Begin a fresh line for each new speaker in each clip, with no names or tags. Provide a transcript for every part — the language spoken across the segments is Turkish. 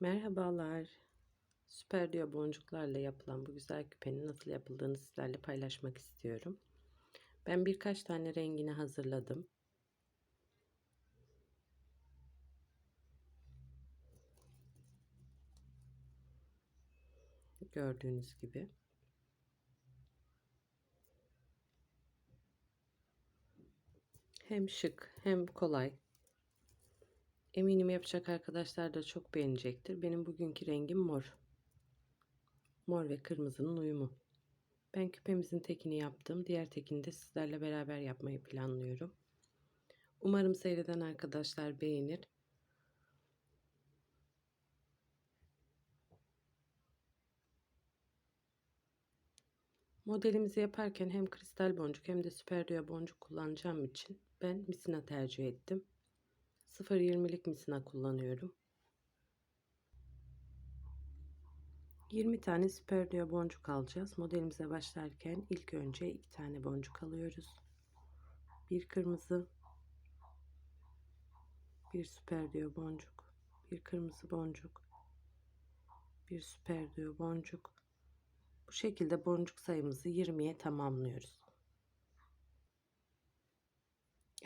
Merhabalar. Süper diyor boncuklarla yapılan bu güzel küpenin nasıl yapıldığını sizlerle paylaşmak istiyorum. Ben birkaç tane rengini hazırladım. Gördüğünüz gibi. Hem şık hem kolay. Eminim yapacak arkadaşlar da çok beğenecektir. Benim bugünkü rengim mor. Mor ve kırmızının uyumu. Ben küpemizin tekini yaptım. Diğer tekini de sizlerle beraber yapmayı planlıyorum. Umarım seyreden arkadaşlar beğenir. Modelimizi yaparken hem kristal boncuk hem de süper rüya boncuk kullanacağım için ben misina tercih ettim. 0.20'lik misina kullanıyorum. 20 tane rüya boncuk alacağız. Modelimize başlarken ilk önce 2 tane boncuk alıyoruz. Bir kırmızı, bir rüya boncuk, bir kırmızı boncuk, bir rüya boncuk. Bu şekilde boncuk sayımızı 20'ye tamamlıyoruz.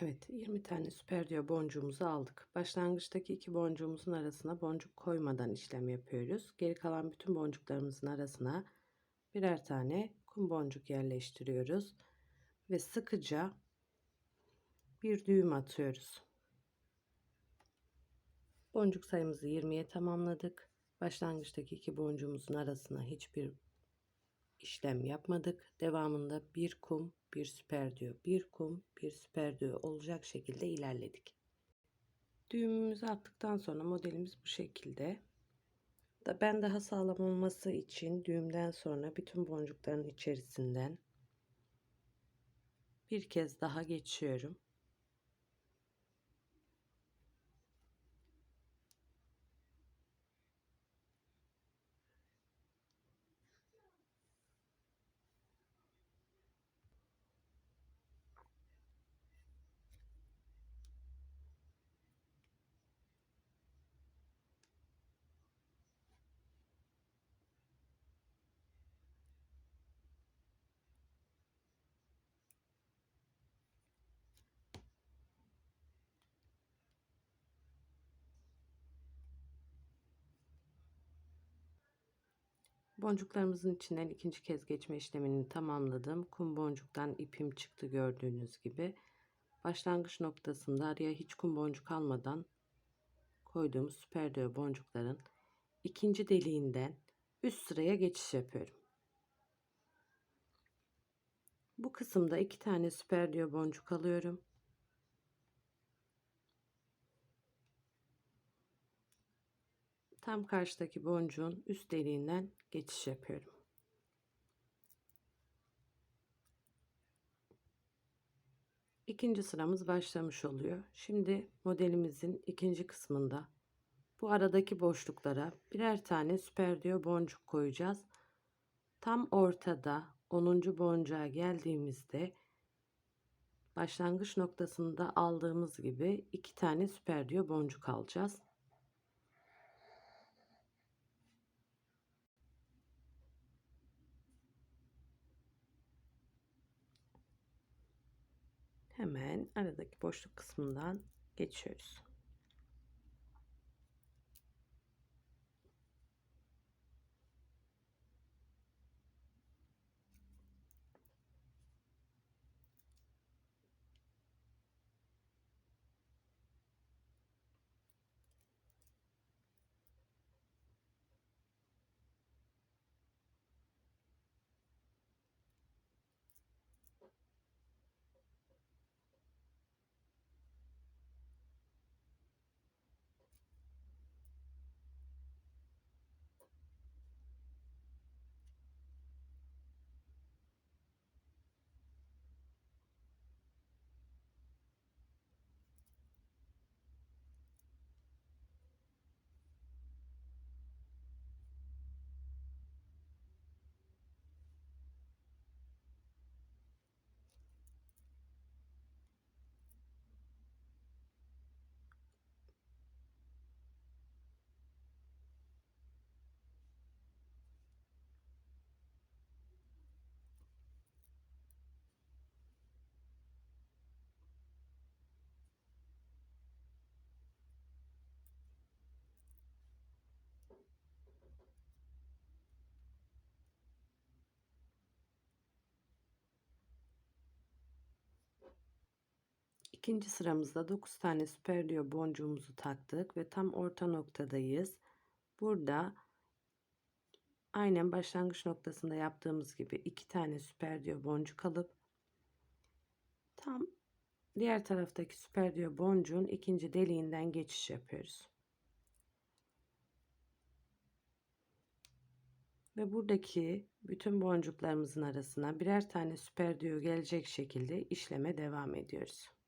Evet 20 tane süper diyor boncuğumuzu aldık. Başlangıçtaki iki boncuğumuzun arasına boncuk koymadan işlem yapıyoruz. Geri kalan bütün boncuklarımızın arasına birer tane kum boncuk yerleştiriyoruz. Ve sıkıca bir düğüm atıyoruz. Boncuk sayımızı 20'ye tamamladık. Başlangıçtaki iki boncuğumuzun arasına hiçbir işlem yapmadık. Devamında bir kum, bir süper diyor, bir kum, bir süper diyor olacak şekilde ilerledik. Düğümümüzü attıktan sonra modelimiz bu şekilde. Ben daha sağlam olması için düğümden sonra bütün boncukların içerisinden bir kez daha geçiyorum. Boncuklarımızın içinden ikinci kez geçme işlemini tamamladım. Kum boncuktan ipim çıktı gördüğünüz gibi. Başlangıç noktasında araya hiç kum boncuk almadan koyduğumuz süper döv boncukların ikinci deliğinden üst sıraya geçiş yapıyorum. Bu kısımda iki tane süper diyor boncuk alıyorum. Tam karşıdaki boncuğun üst deliğinden geçiş yapıyorum. İkinci sıramız başlamış oluyor. Şimdi modelimizin ikinci kısmında bu aradaki boşluklara birer tane süper diyor boncuk koyacağız. Tam ortada 10. boncuğa geldiğimizde başlangıç noktasında aldığımız gibi iki tane süper diyor boncuk alacağız. Aradaki boşluk kısmından geçiyoruz. İkinci sıramızda 9 tane süper diyor boncuğumuzu taktık ve tam orta noktadayız. Burada aynen başlangıç noktasında yaptığımız gibi iki tane süper diyor boncuk alıp tam diğer taraftaki süper diyor boncuğun ikinci deliğinden geçiş yapıyoruz. Ve buradaki bütün boncuklarımızın arasına birer tane süper diyor gelecek şekilde işleme devam ediyoruz.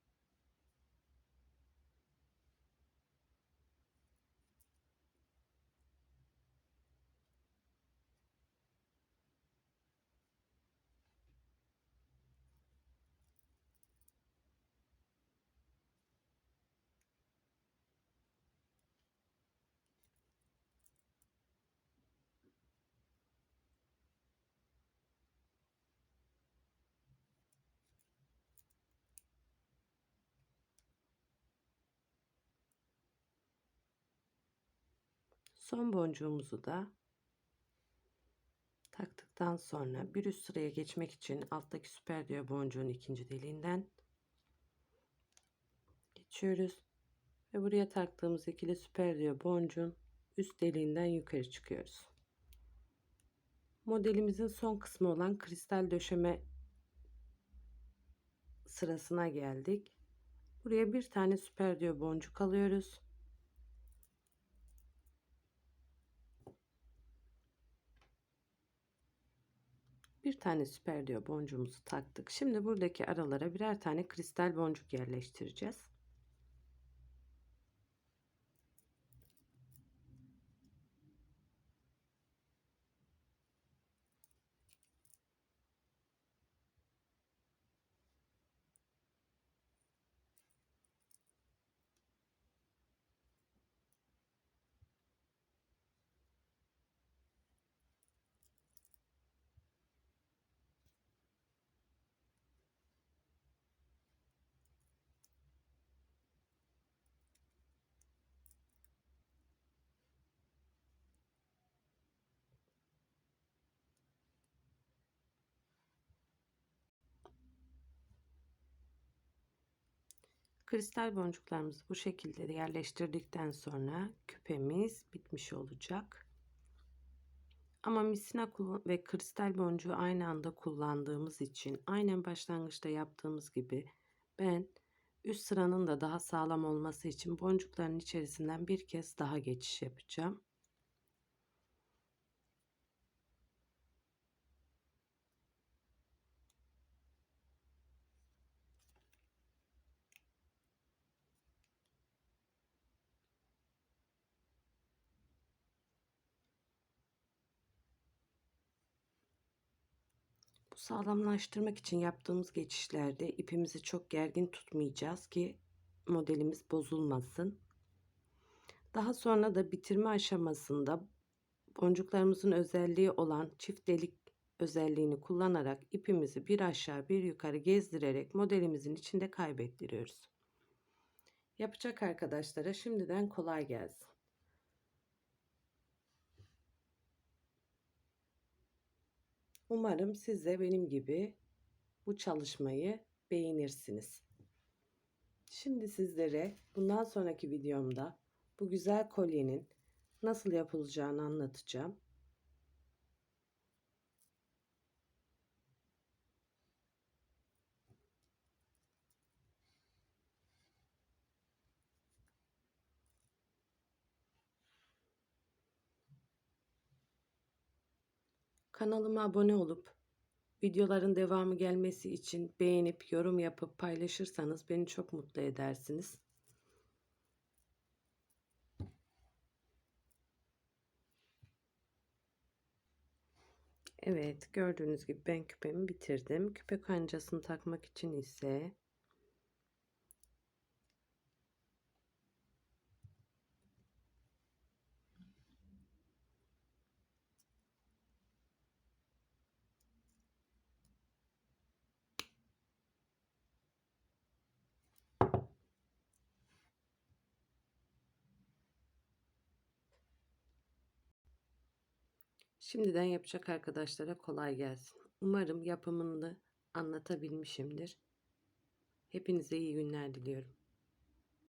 Son boncuğumuzu da taktıktan sonra bir üst sıraya geçmek için alttaki süper diyor boncuğun ikinci deliğinden geçiyoruz ve buraya taktığımız ikili süper diyor boncuğun üst deliğinden yukarı çıkıyoruz. Modelimizin son kısmı olan kristal döşeme sırasına geldik. Buraya bir tane süper diyor boncuk alıyoruz. Bir tane süper diyor boncuğumuzu taktık. Şimdi buradaki aralara birer tane kristal boncuk yerleştireceğiz. Kristal boncuklarımızı bu şekilde yerleştirdikten sonra küpemiz bitmiş olacak. Ama misina ve kristal boncuğu aynı anda kullandığımız için aynen başlangıçta yaptığımız gibi ben üst sıranın da daha sağlam olması için boncukların içerisinden bir kez daha geçiş yapacağım. Bu sağlamlaştırmak için yaptığımız geçişlerde ipimizi çok gergin tutmayacağız ki modelimiz bozulmasın. Daha sonra da bitirme aşamasında boncuklarımızın özelliği olan çift delik özelliğini kullanarak ipimizi bir aşağı bir yukarı gezdirerek modelimizin içinde kaybettiriyoruz. Yapacak arkadaşlara şimdiden kolay gelsin. Umarım siz de benim gibi bu çalışmayı beğenirsiniz. Şimdi sizlere bundan sonraki videomda bu güzel kolyenin nasıl yapılacağını anlatacağım. Kanalıma abone olup videoların devamı gelmesi için beğenip yorum yapıp paylaşırsanız beni çok mutlu edersiniz. Evet gördüğünüz gibi ben küpemi bitirdim. Küpe kancasını takmak için ise Şimdiden yapacak arkadaşlara kolay gelsin. Umarım yapımını anlatabilmişimdir. Hepinize iyi günler diliyorum.